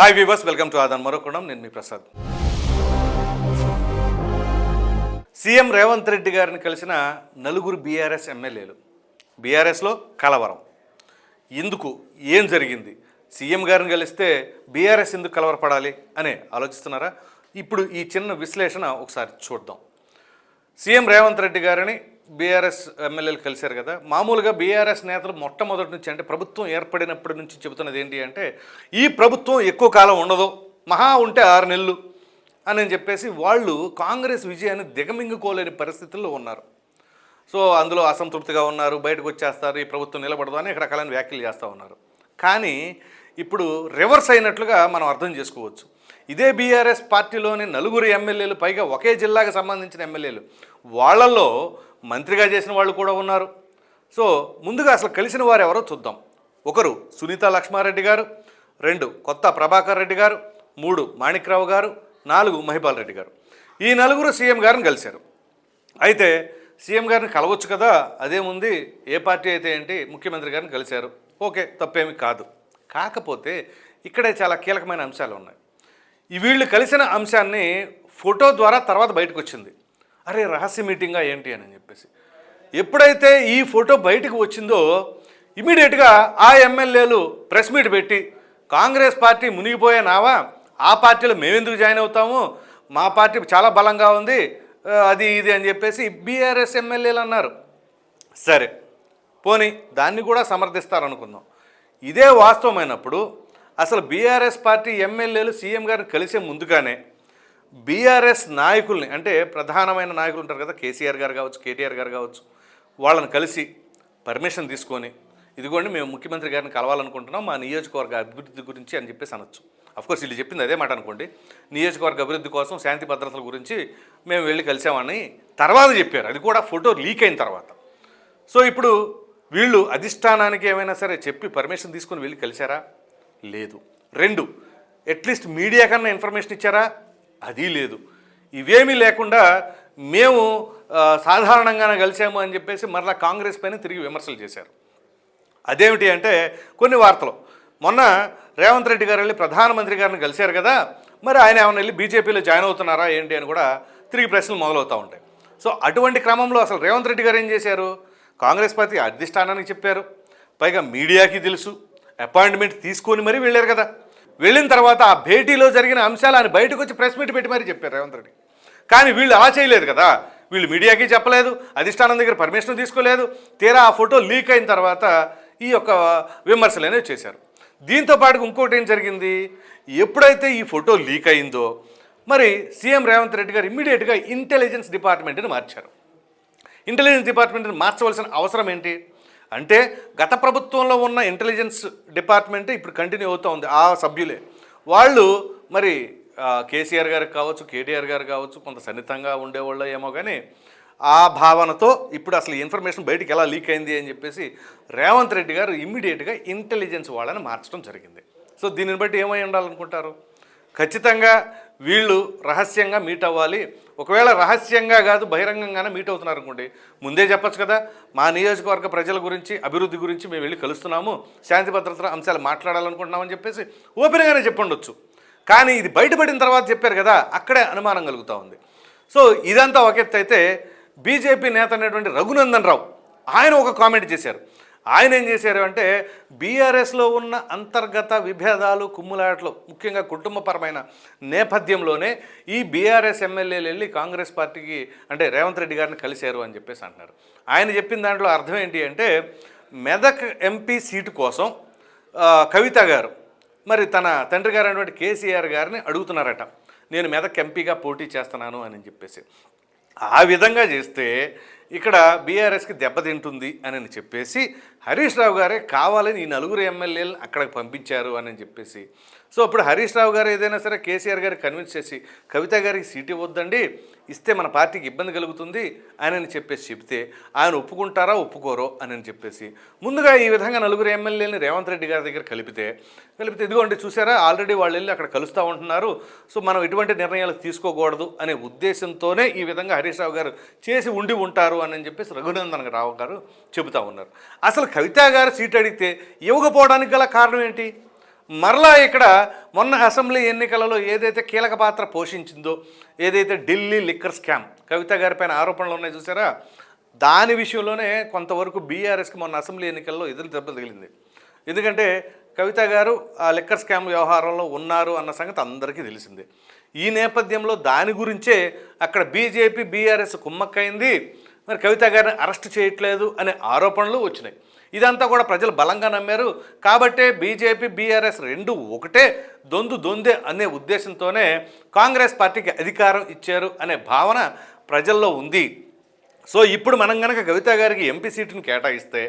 Hi weavers welcome to ఆదాన్ మరొకడం నేను మీ ప్రసాద్ సీఎం రేవంత్ రెడ్డి గారిని కలిసిన నలుగురు బీఆర్ఎస్ ఎమ్మెల్యేలు బీఆర్ఎస్లో కలవరం ఎందుకు ఏం జరిగింది సీఎం గారిని కలిస్తే బీఆర్ఎస్ ఎందుకు కలవరపడాలి అని ఆలోచిస్తున్నారా ఇప్పుడు ఈ చిన్న విశ్లేషణ ఒకసారి చూద్దాం సీఎం రేవంత్ రెడ్డి గారిని బీఆర్ఎస్ ఎమ్మెల్యేలు కలిశారు కదా. మామూలుగా బీఆర్ఎస్ నేతలు మొట్టమొదటి నుంచి అంటే ప్రభుత్వం ఏర్పడినప్పటి నుంచి చెబుతున్నది ఏంటి అంటే ఈ ప్రభుత్వం ఎక్కువ కాలం ఉండదు. మహా ఉంటే ఆరు నెలలు అని చెప్పేసి వాళ్ళు కాంగ్రెస్ విజయాన్ని దిగమింగుకోలేని పరిస్థితుల్లో ఉన్నారు. సో అందులో అసంతృప్తిగా ఉన్నారు బయటకు వచ్చేస్తారు ఈ ప్రభుత్వం నిలబడదు అని రకాలైన వ్యాఖ్యలు చేస్తూ ఉన్నారు. కానీ ఇప్పుడు రివర్స్ అయినట్లుగా మనం అర్థం చేసుకోవచ్చు. ఇదే బీఆర్ఎస్ పార్టీలోని నలుగురు ఎమ్మెల్యేలు పైగా ఒకే జిల్లాకు సంబంధించిన ఎమ్మెల్యేలు వాళ్ళల్లో మంత్రిగా చేసిన వాళ్ళు కూడా ఉన్నారు. సో ముందుగా అసలు కలిసిన వారు ఎవరో చూద్దాం. ఒకరు సునీత లక్ష్మారెడ్డి గారు రెండు కొత్త ప్రభాకర్ రెడ్డి గారు మూడు మాణిక్రావు గారు నాలుగు మహిపాల్ రెడ్డి గారు. ఈ నలుగురు సీఎం గారిని కలిశారు. అయితే సీఎం గారిని కలవచ్చు కదా అదేముంది ఏ పార్టీ అయితే ఏంటి ముఖ్యమంత్రి గారిని కలిశారు. ఓకే తప్పేమి కాదు. కాకపోతే ఇక్కడే చాలా కీలకమైన అంశాలు ఉన్నాయి. ఈ వీళ్ళు కలిసిన అంశాన్ని ఫోటో ద్వారా తర్వాత బయటకు వచ్చింది. అరే రహస్య మీటింగా ఏంటి అని చెప్పేసి. ఎప్పుడైతే ఈ ఫోటో బయటకు వచ్చిందో ఇమీడియట్గా ఆ ఎమ్మెల్యేలు ప్రెస్ మీట్ పెట్టి కాంగ్రెస్ పార్టీ మునిగిపోయే నావా? ఆ పార్టీలో మేమెందుకు జాయిన్ అవుతాము? మా పార్టీ చాలా బలంగా ఉంది అది ఇది అని చెప్పేసి బీఆర్ఎస్ ఎమ్మెల్యేలు అన్నారు. సరే పోనీ దాన్ని కూడా సమర్థిస్తారనుకుందాం. ఇదే వాస్తవమైనప్పుడు అసలు బీఆర్ఎస్ పార్టీ ఎమ్మెల్యేలు సీఎం గారిని కలిసే ముందుగానే బీఆర్ఎస్ నాయకుల్ని అంటే ప్రధానమైన నాయకులు ఉంటారు కదా కేసీఆర్ గారు కావచ్చు కేటీఆర్ గారు కావచ్చు వాళ్ళని కలిసి పర్మిషన్ తీసుకొని ఇదిగోండి మేము ముఖ్యమంత్రి గారిని కలవాలనుకుంటున్నాం మా నియోజకవర్గ అభివృద్ధి గురించి అని చెప్పేసి అనొచ్చు. అఫ్కోర్స్ వీళ్ళు చెప్పింది అదే మాట అనుకోండి. నియోజకవర్గ అభివృద్ధి కోసం శాంతి భద్రతల గురించి మేము వెళ్ళి కలిసామని తర్వాత చెప్పారు. అది కూడా ఫోటో లీక్ అయిన తర్వాత. సో ఇప్పుడు వీళ్ళు అధిష్టానానికి ఏమైనా సరే చెప్పి పర్మిషన్ తీసుకొని వెళ్ళి కలిశారా లేదు. రెండు అట్లీస్ట్ మీడియా కన్నా ఇన్ఫర్మేషన్ ఇచ్చారా? అది లేదు. ఇవేమీ లేకుండా మేము సాధారణంగానే కలిసాము అని చెప్పేసి మరలా కాంగ్రెస్ పైన తిరిగి విమర్శలు చేశారు. అదేమిటి అంటే కొన్ని వార్తలు. మొన్న రేవంత్ రెడ్డి గారు వెళ్ళి ప్రధానమంత్రి గారిని కలిశారు కదా మరి ఆయన ఏమైనా వెళ్ళి బీజేపీలో జాయిన్ అవుతున్నారా ఏంటి అని కూడా తిరిగి ప్రశ్నలు మొదలవుతూ ఉంటాయి. సో అటువంటి క్రమంలో అసలు రేవంత్ రెడ్డి గారు ఏం చేశారు? కాంగ్రెస్ పార్టీ అధిష్టానానికి చెప్పారు. పైగా మీడియాకి తెలుసు. అపాయింట్మెంట్ తీసుకొని మరీ వెళ్ళారు కదా. వెళ్ళిన తర్వాత ఆ భేటీలో జరిగిన అంశాలు ఆయన బయటకు వచ్చి ప్రెస్ మీట్ పెట్టి మరీ చెప్పారు రేవంత్ రెడ్డి. కానీ వీళ్ళు అలా చేయలేదు కదా. వీళ్ళు మీడియాకి చెప్పలేదు అధిష్టానం దగ్గర పర్మిషన్ తీసుకోలేదు. తీరా ఆ ఫోటో లీక్ అయిన తర్వాత ఈ యొక్క విమర్శలు అనేవి చేశారు. దీంతో పాటు ఇంకోటి ఏం జరిగింది? ఎప్పుడైతే ఈ ఫోటో లీక్ అయిందో మరి సీఎం రేవంత్ రెడ్డి గారు ఇమ్మీడియట్గా ఇంటెలిజెన్స్ డిపార్ట్మెంట్ని మార్చారు. ఇంటెలిజెన్స్ డిపార్ట్మెంట్ని మార్చవలసిన అవసరం ఏంటి? అంటే గత ప్రభుత్వంలో ఉన్న ఇంటెలిజెన్స్ డిపార్ట్మెంట్ ఇప్పుడు కంటిన్యూ అవుతూ ఉంది ఆ సభ్యులే. వాళ్ళు మరి కేసీఆర్ గారికి కావచ్చు కేటీఆర్ గారు కావచ్చు కొంత సన్నిహితంగా ఉండేవాళ్ళు ఏమో కానీ ఆ భావనతో ఇప్పుడు అసలు ఇన్ఫర్మేషన్ బయటికి ఎలా లీక్ అయింది అని చెప్పేసి రేవంత్ రెడ్డి గారు ఇమ్మీడియట్గా ఇంటెలిజెన్స్ వాళ్ళని మార్చడం జరిగింది. సో దీనిని బట్టి ఏమై ఉండాలనుకుంటారు? ఖచ్చితంగా వీళ్ళు రహస్యంగా మీట్ అవ్వాలి ఒకవేళ రహస్యంగా కాదు బహిరంగంగానే మీట్ అవుతున్నారు అనుకోండి ముందే చెప్పొచ్చు కదా మా నియోజకవర్గ ప్రజల గురించి అభివృద్ధి గురించి మేము వెళ్ళి కలుస్తున్నాము శాంతి భద్రతల అంశాలు మాట్లాడాలనుకుంటున్నామని చెప్పేసి ఓపెన్గానే చెప్పండొచ్చు. కానీ ఇది బయటపడిన తర్వాత చెప్పారు కదా అక్కడే అనుమానం కలుగుతూ ఉంది. సో ఇదంతా ఒక ఎత్తు అయితే బీజేపీ నేత అనేటువంటి రఘునందన్ రావు ఆయన ఒక కామెంట్ చేశారు. ఆయన ఏం చేశారు అంటే బీఆర్ఎస్లో ఉన్న అంతర్గత విభేదాలు కుమ్ములాటలు ముఖ్యంగా కుటుంబపరమైన నేపథ్యంలోనే ఈ బీఆర్ఎస్ ఎమ్మెల్యేలు వెళ్ళి కాంగ్రెస్ పార్టీకి అంటే రేవంత్ రెడ్డి గారిని కలిశారు అని చెప్పేసి అంటున్నారు. ఆయన చెప్పిన దాంట్లో అర్థం ఏంటి అంటే మెదక్ ఎంపీ సీటు కోసం కవిత గారు మరి తన తండ్రి గారు అయినటువంటి కేసీఆర్ గారిని అడుగుతున్నారట. నేను మెదక్ ఎంపీగా పోటీ చేస్తున్నాను అని చెప్పేసి. ఆ విధంగా చేస్తే ఇక్కడ బీఆర్ఎస్కి దెబ్బతింటుంది అని చెప్పేసి హరీష్ రావు గారే కావాలని ఈ నలుగురు ఎమ్మెల్యేలను అక్కడికి పంపించారు అని చెప్పేసి. సో ఇప్పుడు హరీష్ రావు గారు ఏదైనా సరే కేసీఆర్ గారికి కన్విన్స్ చేసి కవిత గారికి సీట్ ఇవ్వద్దండి ఇస్తే మన పార్టీకి ఇబ్బంది కలుగుతుంది అని చెప్పేసి చెప్తే ఆయన ఒప్పుకుంటారా ఒప్పుకోరో అని చెప్పేసి. ముందుగా ఈ విధంగా నలుగురు ఎమ్మెల్యేని రేవంత్ రెడ్డి గారి దగ్గర కలిపితే కలిపితే ఇదిగోండి చూసారా ఆల్రెడీ వాళ్ళు వెళ్ళి అక్కడ కలుస్తూ ఉంటున్నారు. సో మనం ఎటువంటి నిర్ణయాలు తీసుకోకూడదు అనే ఉద్దేశంతోనే ఈ విధంగా హరీష్ రావు గారు చేసి ఉండి ఉంటారు అని చెప్పేసి రఘునందన్ రావు గారు చెబుతా ఉన్నారు. అసలు కవిత గారు సీట్ అడిగితే ఇవ్వకపోవడానికి గల కారణం ఏంటి? మరలా ఇక్కడ మొన్న అసెంబ్లీ ఎన్నికలలో ఏదైతే కీలక పాత్ర పోషించిందో ఏదైతే ఢిల్లీ లిక్కర్ స్కామ్ కవిత గారి పైన ఆరోపణలు ఉన్నాయి చూసారా? దాని విషయంలోనే కొంతవరకు బీఆర్ఎస్కి మొన్న అసెంబ్లీ ఎన్నికల్లో ఎదురు దెబ్బ తగిలింది. ఎందుకంటే కవిత గారు ఆ లిక్కర్ స్కామ్ వ్యవహారంలో ఉన్నారు అన్న సంగతి అందరికీ తెలిసిందే. ఈ నేపథ్యంలో దాని గురించే అక్కడ బీజేపీ బీఆర్ఎస్ కుమ్మక్కైంది. మరి కవిత గారిని అరెస్ట్ చేయట్లేదు అనే ఆరోపణలు వచ్చినాయి. ఇదంతా కూడా ప్రజలు బలంగా నమ్మారు. కాబట్టే బీజేపీ బీఆర్ఎస్ రెండు ఒకటే దొందు దొందే అనే ఉద్దేశంతోనే కాంగ్రెస్ పార్టీకి అధికారం ఇచ్చారు అనే భావన ప్రజల్లో ఉంది. సో ఇప్పుడు మనం కనుక కవిత గారికి ఎంపీ సీటును కేటాయిస్తే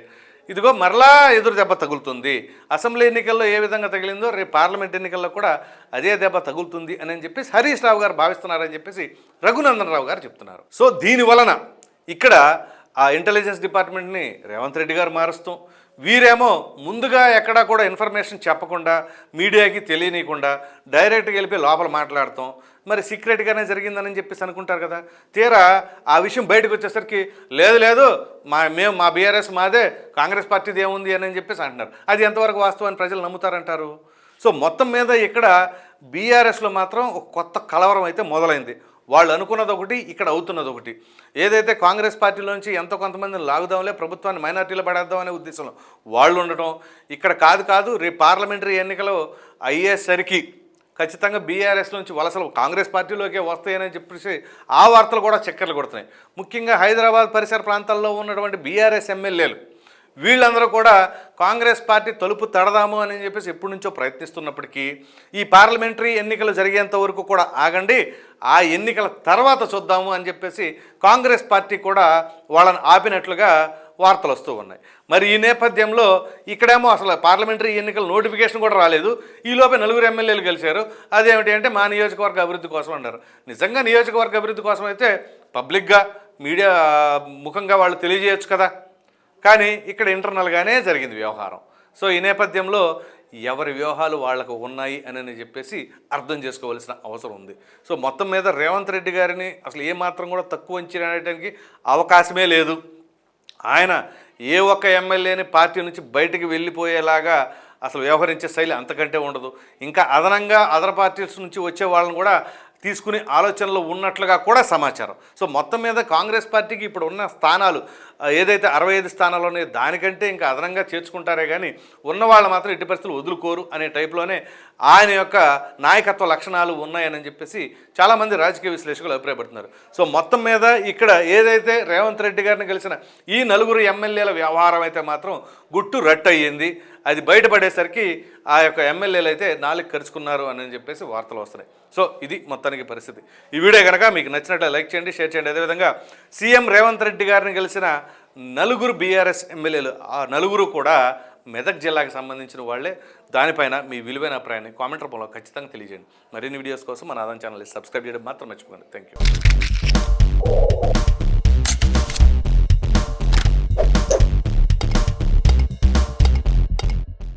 ఇదిగో మరలా ఎదురు దెబ్బ తగులుతుంది. అసెంబ్లీ ఎన్నికల్లో ఏ విధంగా తగిలిందో రేపు పార్లమెంట్ ఎన్నికల్లో కూడా అదే దెబ్బ తగులుతుంది అని చెప్పేసి హరీష్ రావు గారు భావిస్తున్నారని చెప్పేసి రఘునందన్ రావు గారు చెప్తున్నారు. సో దీని వలన ఇక్కడ ఆ ఇంటెలిజెన్స్ డిపార్ట్మెంట్ని రేవంత్ రెడ్డి గారు మారుస్తాం. వీరేమో ముందుగా ఎక్కడా కూడా ఇన్ఫర్మేషన్ చెప్పకుండా మీడియాకి తెలియనీయకుండా డైరెక్ట్గా వెళ్ళి లోపల మాట్లాడతాం. మరి సీక్రెట్గానే జరిగిందని చెప్పేసి అనుకుంటారు కదా. తీరా ఆ విషయం బయటకు వచ్చేసరికి లేదు లేదు మా మేము మా బీఆర్ఎస్ మాదే కాంగ్రెస్ పార్టీది ఏముంది అని చెప్పేసి అంటున్నారు. అది ఎంతవరకు వాస్తవాన్ని ప్రజలు నమ్ముతారంటారు? సో మొత్తం మీద ఇక్కడ బీఆర్ఎస్లో మాత్రం ఒక కొత్త కలవరం అయితే మొదలైంది. వాళ్ళు అనుకున్నది ఒకటి ఇక్కడ అవుతున్నది ఒకటి. ఏదైతే కాంగ్రెస్ పార్టీలోంచి ఎంతో కొంతమందిని లాగుదాంలే ప్రభుత్వాన్ని మైనార్టీలో పడేద్దాం అనే ఉద్దేశంలో వాళ్ళు ఉండటం ఇక్కడ కాదు కాదు రేపు పార్లమెంటరీ ఎన్నికలు అయ్యేసరికి ఖచ్చితంగా బీఆర్ఎస్ నుంచి వలసలు కాంగ్రెస్ పార్టీలోకే వస్తాయని చెప్పేసి ఆ వార్తలు కూడా చక్కర్లు కొడుతున్నాయి. ముఖ్యంగా హైదరాబాద్ పరిసర ప్రాంతాల్లో ఉన్నటువంటి బీఆర్ఎస్ ఎమ్మెల్యేలు వీళ్ళందరూ కూడా కాంగ్రెస్ పార్టీ తలుపు తడదాము అని చెప్పేసి ఎప్పటి నుంచో ప్రయత్నిస్తున్నప్పటికీ ఈ పార్లమెంటరీ ఎన్నికలు జరిగేంత వరకు కూడా ఆగండి ఆ ఎన్నికల తర్వాత చూద్దాము అని చెప్పేసి కాంగ్రెస్ పార్టీ కూడా వాళ్ళని ఆపినట్లుగా వార్తలు వస్తూ ఉన్నాయి. మరి ఈ నేపథ్యంలో ఇక్కడేమో అసలు పార్లమెంటరీ ఎన్నికల నోటిఫికేషన్ కూడా రాలేదు. ఈలోపే నలుగురు ఎమ్మెల్యేలు గెలిచారు. అదేమిటి అంటే మా నియోజకవర్గ అభివృద్ధి కోసం అన్నారు. నిజంగా నియోజకవర్గ అభివృద్ధి కోసం అయితే పబ్లిక్గా మీడియా ముఖంగా వాళ్ళు తెలియజేయచ్చు కదా. కానీ ఇక్కడ ఇంటర్నల్గానే జరిగింది వ్యవహారం. సో ఈ నేపథ్యంలో ఎవరి వ్యూహాలు వాళ్ళకు ఉన్నాయి అని చెప్పేసి అర్థం చేసుకోవాల్సిన అవసరం ఉంది. సో మొత్తం మీద రేవంత్ రెడ్డి గారిని అసలు ఏమాత్రం కూడా తక్కువ అంచనాడటానికి అవకాశమే లేదు. ఆయన ఏ ఒక్క ఎమ్మెల్యేని పార్టీ నుంచి బయటికి వెళ్ళిపోయేలాగా అసలు వ్యవహరించే శైలి అంతకంటే ఉండదు. ఇంకా అదనంగా అదర్ పార్టీస్ నుంచి వచ్చే వాళ్ళని కూడా తీసుకునే ఆలోచనలో ఉన్నట్లుగా కూడా సమాచారం. సో మొత్తం మీద కాంగ్రెస్ పార్టీకి ఇప్పుడు ఉన్న స్థానాలు ఏదైతే అరవై ఐదు స్థానాలు ఉన్నాయో దానికంటే ఇంకా అదనంగా చేర్చుకుంటారే కానీ ఉన్న వాళ్ళు మాత్రం ఇటు పరిస్థితులు వదులుకోరు అనే టైప్లోనే ఆయన యొక్క నాయకత్వ లక్షణాలు ఉన్నాయని చెప్పేసి చాలామంది రాజకీయ విశ్లేషకులు అభిప్రాయపడుతున్నారు. సో మొత్తం మీద ఇక్కడ ఏదైతే రేవంత్ రెడ్డి గారిని కలిసిన ఈ నలుగురు ఎమ్మెల్యేల వ్యవహారం అయితే మాత్రం గుట్టు రట్టు అయ్యింది. అది బయటపడేసరికి ఆ యొక్క ఎమ్మెల్యేలు అయితే నాలుగు ఖర్చుకున్నారు అని చెప్పేసి వార్తలు వస్తున్నాయి. సో ఇది మొత్తానికి పరిస్థితి. ఈ వీడియో కనుక మీకు నచ్చినట్లు లైక్ చేయండి షేర్ చేయండి. అదేవిధంగా సీఎం రేవంత్ రెడ్డి గారిని కలిసిన నలుగురు బీఆర్ఎస్ ఎమ్మెల్యేలు ఆ నలుగురు కూడా మెదక్ జిల్లాకు సంబంధించిన వాళ్ళే. దానిపైన మీ విలువైన అభిప్రాయాన్ని కామెంట్ రూపంలో ఖచ్చితంగా తెలియజేయండి. మరిన్ని వీడియోస్ కోసం మన ఆదాన్ ఛానల్ని సబ్స్క్రైబ్ చేయడం మాత్రం మర్చిపోకండి. Thank you